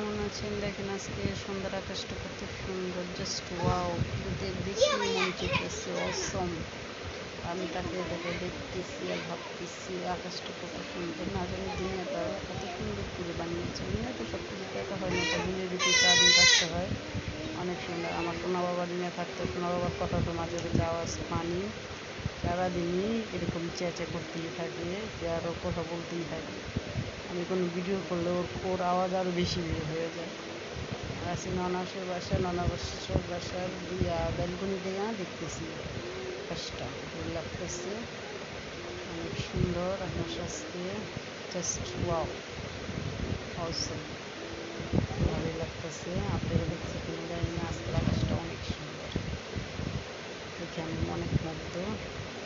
কেমন আছেন? দেখেন আজকে সুন্দর আকাশটা কত সুন্দর জাস্ট ওয়াও দেখে মন চেতেছে অসম আমি তাকে দেখে দেখতেছি আর ভাবতেছি, আকাশটা কত সুন্দর। না জানি দুনিয়াটা কত সুন্দর করে বানিয়েছে। দিনে তো সব কিছু দেখা হয় না দিনের ভিতরে সারাদিন থাকতে হয়। অনেক সুন্দর। আমার সোনা বাবা দিনে থাকতো সোনা বাবার কথা তো মাঝে মাঝে আওয়াজ পানি। সারাদিনই এরকম চেঁচে করতেই থাকে, যে আরও কথা বলতেই থাকে। আমি কোনো ভিডিও করলে ওর ওর আওয়াজ আরও বেশি হয়ে যায়। আর আছি ননাসের বাসা ননাবাসের বাসার ইয়া ব্যালকনি থেকে দেখতেছি। আকাশটা ভালো লাগতেছে। অনেক সুন্দর আকাশ আজকে জাস্ট ওয়াও অসম ভালোই লাগতেছে। আপনারা দেখছি কিনা জানি না, আজকের আকাশটা অনেক সুন্দর। দেখে আমি অনেক মুগ্ধ।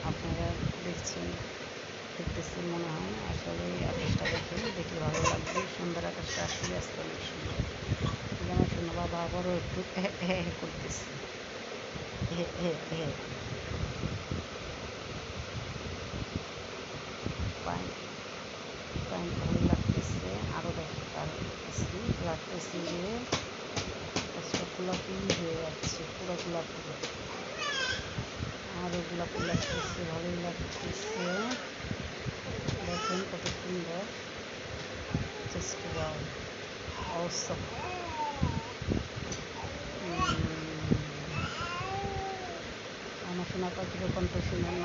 আপনারা দেখছেন দেখতেছি মনে হয় আসলে আকাশটা দেখে দেখে ভালো লাগবে আসলে আজকে অনেক আমার বাবা আবারও একটু হ্যাঁ হ্যাঁ করতেছে লাগতেছে হয়ে যাচ্ছে লাগতেছে ভালোই লাগতেছে দেখেন কত সুন্দর জাস্ট ওয়াও অসম আমার শোনা পাখির কণ্ঠ বলে শুনেন